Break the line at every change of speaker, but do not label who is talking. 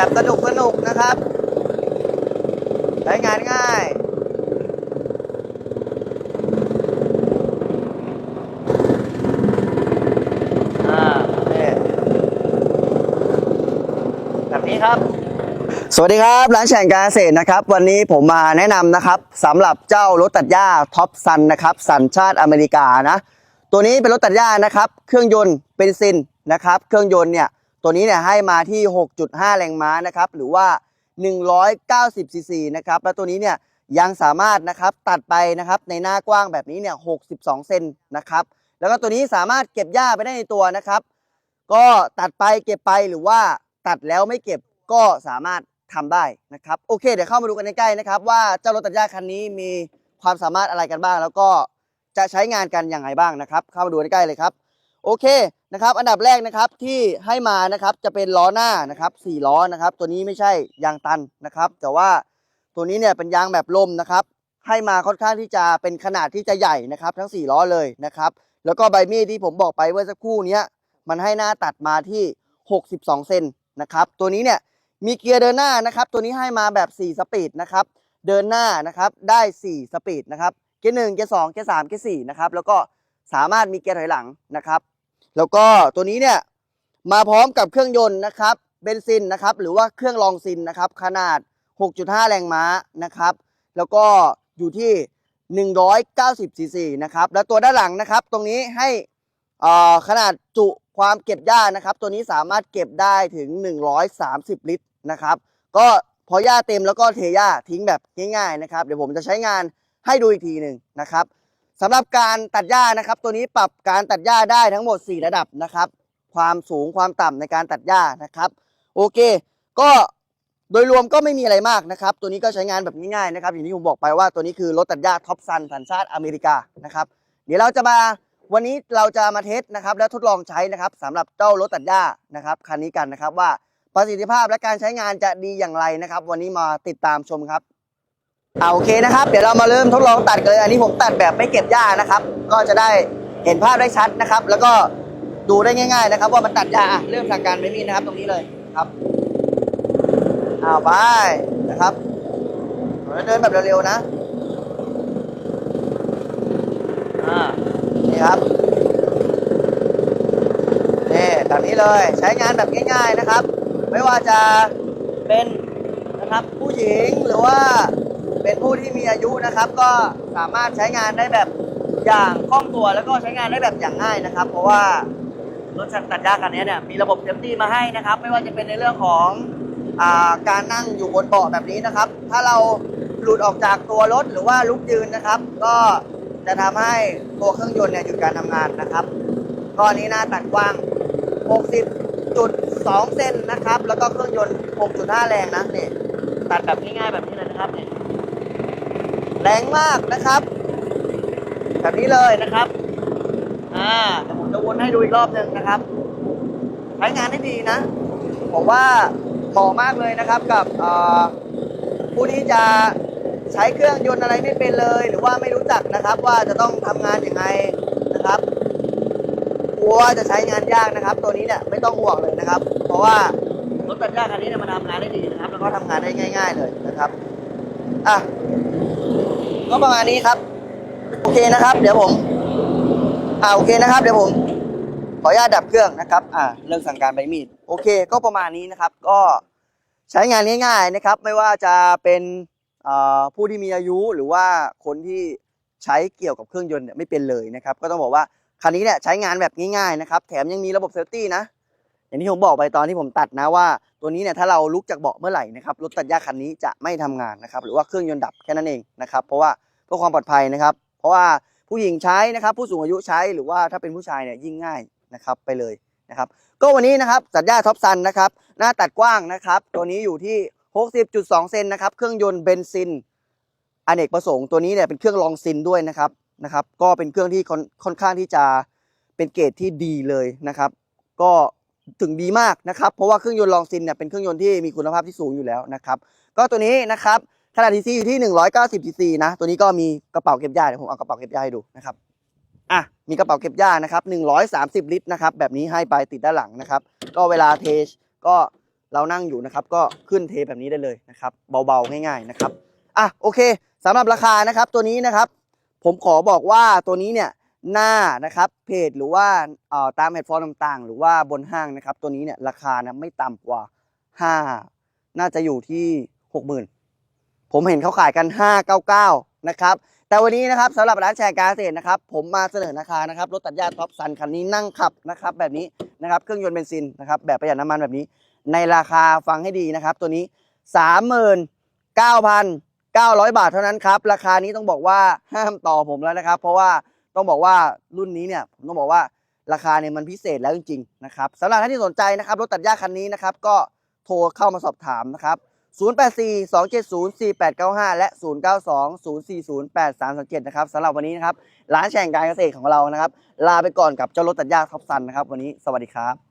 แบบสนุกสนุกนะครับ ใช้งานง่ายอ่าเนี่ยแบบนี้ครับ สวัสดีครับร้านแฉ่งการเกษตรนะครับ วันนี้ผมมาแนะนำนะครับสำหรับเจ้ารถตัดหญ้าท็อปซันนะครับ สัญชาติอเมริกานะ ตัวนี้เป็นรถตัดหญ้านะครับ เครื่องยนต์เบนซินนะครับ เครื่องยนต์เนี่ย ตัวนี้เนี่ยให้มาที่ 6.5 แรงม้านะครับ หรือว่า 190ซีซีนะครับ แล้วตัวนี้เนี่ยยังสามารถนะครับตัดไปนะครับในหน้ากว้างแบบนี้เนี่ย 62 เซนนะครับ แล้วก็ตัวนี้สามารถเก็บหญ้าไปได้ในตัวนะครับ ก็ตัดไปเก็บไปหรือว่าตัดแล้วไม่เก็บก็สามารถทำได้นะครับ โอเค เดี๋ยวเข้ามาดูกันใกล้ๆนะครับ ว่าเจ้ารถตัดหญ้าคันนี้มีความสามารถอะไรกันบ้าง แล้วก็จะใช้งานกันอย่างไรบ้างนะครับ เข้ามาดูใกล้ๆเลยครับ โอเคนะครับ อันดับแรกนะครับที่ให้มานะครับจะเป็นล้อหน้านะครับสี่ล้อนะครับ ตัวนี้ไม่ใช่ยางตันนะครับ แต่ว่าตัวนี้เนี่ยเป็นยางแบบลมนะครับ ให้มาค่อนข้างที่จะเป็นขนาดที่จะใหญ่นะครับ ทั้ง 4 ล้อเลยนะครับ แล้วก็ใบมีดที่ผมบอกไปเมื่อสักครู่นี้มันให้หน้าตัดมาที่ 62เซนนะครับ ตัวนี้เนี่ยมีเกียร์เดินหน้านะครับ ตัวนี้ให้มาแบบ 4 สปีดนะครับ เดินหน้านะครับได้ 4 สปีดนะครับ เกียร์หนึ่งเกียร์สองเกียร์สามเกียร์สี่นะครับ แล้วก็ สามารถมีเกียร์ถอยหลังนะครับ แล้วก็ตัวนี้เนี่ยมาพร้อมกับเครื่องยนต์นะครับเบนซินนะครับหรือว่าเครื่องรองซินนะครับขนาด 6.5 แรงม้านะครับ แล้วก็อยู่ที่ 190ซีซีนะครับแล้วตัวด้านหลังนะครับ ตรงนี้ให้อ่าขนาดจุความเก็บหญ้านะครับ ตัวนี้สามารถเก็บได้ถึง 130 ลิตรนะครับ ก็พอหญ้าเต็มแล้วก็เทหญ้าทิ้งแบบง่ายๆนะครับ เดี๋ยวผมจะใช้งานให้ดูอีกทีหนึ่งนะครับ สำหรับการตัดหญ้านะครับ ตัวนี้ปรับการตัดหญ้าได้ทั้งหมด 4 ระดับนะครับ ความสูงความต่ำในการตัดหญ้านะครับ โอเค ก็โดยรวมก็ไม่มีอะไรมากนะครับ ตัวนี้ก็ใช้งานแบบง่ายๆนะครับ อย่างที่ผมบอกไปว่าตัวนี้คือรถตัดหญ้าท็อปซันสัญชาติอเมริกานะครับ เดี๋ยวเราจะมาวันนี้เราจะมาเทสนะครับ และทดลองใช้นะครับสำหรับเจ้ารถตัดหญ้านะครับคันนี้กันนะครับว่าประสิทธิภาพและการใช้งานจะดีอย่างไรนะครับ วันนี้มาติดตามชมครับ เอาโอเคนะครับ เดี๋ยวเรามาเริ่มทดลองตัดกันเลย อันนี้ผมตัดแบบไม่เก็บหญ้านะครับ ก็จะได้เห็นภาพได้ชัดนะครับ แล้วก็ดูได้ง่าย ๆ นะครับ ว่ามันตัดหญ้าเริ่มจากการไม่มีนะครับ ตรงนี้เลยครับเอาไปนะครับเราเดินแบบเร็วๆนะอ่านี่ครับนี่แบบนี้เลยใช้งานแบบง่าย ๆนะครับ ไม่ว่าจะเป็นนะครับผู้หญิงหรือว่า เป็นผู้ที่มีอายุนะครับ ก็สามารถใช้งานได้แบบอย่างคล่องตัวแล้วก็ใช้งานได้แบบอย่างง่ายนะครับ เพราะว่ารถตัดหญ้าคันนี้เนี่ยมีระบบเซฟตี้มาให้นะครับ ไม่ว่าจะเป็นในเรื่องของอาการนั่งอยู่บนเบาะแบบนี้นะครับ ถ้าเราหลุดออกจากตัวรถหรือว่าลุกยืนนะครับ ก็จะทำให้ตัวเครื่องยนต์เนี่ยหยุดการทำงานนะครับก็อนนี้หน้าตัดกว้าง 60.2 เซนนะครับ แล้วก็เครื่องยนต์ 6.5 แรงนะเนี่ยตัดแบบง่ายๆแบบนี้เลยนะครับเนี่ย แรงมากนะครับแบบนี้เลยนะครับ อ่าเดี๋ยวผมจะวนให้ดูอีกรอบหนึ่งนะครับ ใช้งานได้ดีนะ ผมว่าเหมาะมากเลยนะครับกับผู้ที่จะใช้เครื่องยนต์อะไรไม่เป็นเลย หรือว่าไม่รู้จักนะครับ ว่าจะต้องทำงานยังไงนะครับกลัวว่าจะใช้งานยากนะครับ ตัวนี้เนี่ยไม่ต้องห่วงเลยนะครับ เพราะว่ารถตัดหญ้าคันนี้เนี่ยมันทำงานได้ดีนะครับ แล้วก็ทำงานได้ง่าย ๆ เลยนะครับอะ ก็ประมาณนี้ครับ โอเคนะครับ เดี๋ยวผม อ่าโอเคนะครับ เดี๋ยวผม ขออนุญาตดับเครื่องนะครับ อ่าเรื่องสั่งการใบมีด โอเค ก็ประมาณนี้นะครับ ก็ใช้งานง่ายๆนะครับ ไม่ว่าจะเป็นผู้ที่มีอายุหรือว่าคนที่ใช้เกี่ยวกับเครื่องยนต์เนี่ยไม่เป็นเลยนะครับ ก็ต้องบอกว่าคันนี้เนี่ยใช้งานแบบง่ายๆนะครับ แถมยังมีระบบเซฟตี้นะ อย่างที่ผมบอกไปตอนที่ผมตัดนะว่า ตัวนี้เนี่ยถ้าเราลุกจากเบาะเมื่อไหร่นะครับรถตัดหญ้าคันนี้จะไม่ทำงานนะครับ หรือว่าเครื่องยนต์ดับแค่นั้นเองนะครับ เพราะว่า พื่อความปลอดภัยนะครับ เพราะว่าผู้หญิงใช้นะครับ ผู้สูงอายุใช้หรือว่าถ้าเป็นผู้ชายเนี่ยยิ่งง่ายนะครับไปเลยนะครับ ก็วันนี้นะครับสัญญาท็อปซันนะครับ หน้าตัดกว้างนะครับ ตัวนี้อยู่ที่ 60.2 เซนนะครับ เครื่องยนต์เบนซินอเนกประสงค์ตัวนี้เนี่ยเป็นเครื่องรองซินด้วยนะครับนะครับ ก็เป็นเครื่องที่ค่อนอนข้างที่จะเป็นเกรดที่ดีเลยนะครับ ก็ถึงดีมากนะครับ เพราะว่าเครื่องยนต์รองซินเนี่ยเป็นเครื่องยนต์ที่มีคุณภาพที่สูงอยู่แล้วนะครับ ก็ตัวนี้นะครับ ขนาดทีซีอยู่ที่190ซีซีนะ ตัวนี้ก็มีกระเป๋าเก็บหญ้าเดี๋ยวผมเอากระเป๋าเก็บหญ้าให้ดูนะครับอะมีกระเป๋าเก็บหญ้านะครับ130ลิตรนะครับแบบนี้ให้ไปติดด้านหลังนะครับ ก็เวลาเทก็เรานั่งอยู่นะครับ ก็ขึ้นเทแบบนี้ได้เลยนะครับเบาๆง่ายๆนะครับอะโอเคสำหรับราคานะครับตัวนี้นะครับ ผมขอบอกว่าตัวนี้เนี่ยหน้านะครับเพจหรือว่าเอ่อตามแพลตฟอร์มต่างๆ หรือว่าบนห้างนะครับ ตัวนี้เนี่ยราคานะไม่ต่ำกว่า 5 น่าจะอยู่ที่ 60,000 ผมเห็นเขาขายกัน 599 นะครับ แต่วันนี้นะครับสำหรับร้านแชร์การเกษตรนะครับ ผมมาเสนอราคานะครับรถตัดหญ้าท็อปซันคันนี้นั่งขับนะครับ แบบนี้นะครับเครื่องยนต์เบนซินนะครับแบบประหยัดน้ำมันแบบนี้ ในราคาฟังให้ดีนะครับ ตัวนี้ 39,900 บาทเท่านั้นครับ ราคานี้ต้องบอกว่าห้ามต่อผมแล้วนะครับ เพราะว่าต้องบอกว่ารุ่นนี้เนี่ยผมต้องบอกว่าราคาเนี่ยมันพิเศษแล้วจริงๆนะครับสำหรับท่านที่สนใจนะครับรถตัดหญ้าคันนี้นะครับก็โทรเข้ามาสอบถามนะครับ 0842704895 และ 0920408337 นะครับสำหรับวันนี้นะครับร้านแช่งการเกษตรของเรานะครับ ลาไปก่อนกับเจ้ารถตัดหญ้าท็อปซันนะครับ วันนี้สวัสดีครับ